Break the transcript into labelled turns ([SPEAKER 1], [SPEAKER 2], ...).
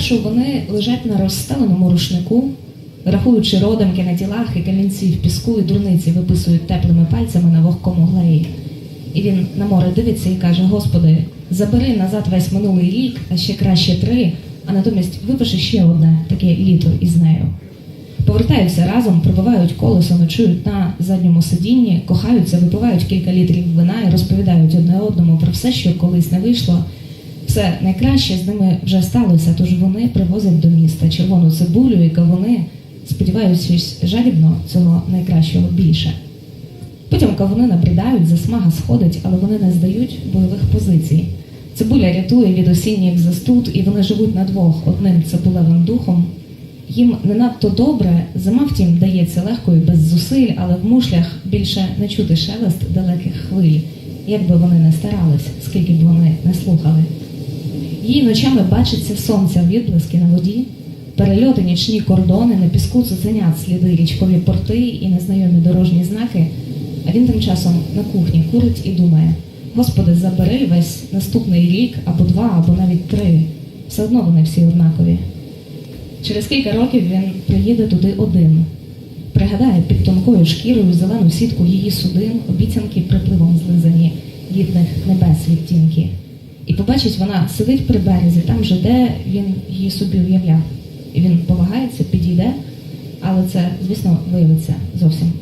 [SPEAKER 1] Спершу вони лежать на розстеленому рушнику, рахуючи родимки на тілах і камінці в піску і дурниці виписують теплими пальцями на вогкому глеї. І він на море дивиться і каже: Господи, забери назад весь минулий рік, а ще краще три, а натомість випиши ще одне таке літо із нею. Повертаються разом, прибувають колесо, ночують на задньому сидінні, кохаються, випивають кілька літрів вина і розповідають одне одному про все, що колись не вийшло. Все найкраще з ними вже сталося, тож вони привозять до міста червону цибулю і кавуни, сподіваючись жалібно цього найкращого більше. Потім кавуни набридають, засмага сходить, але вони не здають бойових позицій. Цибуля рятує від осінніх застуд, і вони живуть на двох одним цибулевим духом. Їм не надто добре, зима, втім, дається легко і без зусиль, але в мушлях більше не чути шелест далеких хвиль, як би вони не старались, скільки б вони не слухали. Їй ночами бачиться сонця відблиски на воді, перельоти нічні кордони, на піску цуценят сліди, річкові порти і незнайомі дорожні знаки. А він тим часом на кухні курить і думає: Господи, забери весь наступний рік або два, або навіть три. Все одно вони всі однакові. Через кілька років він приїде туди один. Пригадає під тонкою шкірою зелену сітку її судин, обіцянки припливом злизані літних небес відтінки. І побачить, вона сидить при березі, там же, де він її собі уявляв. Він повагається, підійде, але це, звісно, виявиться зовсім.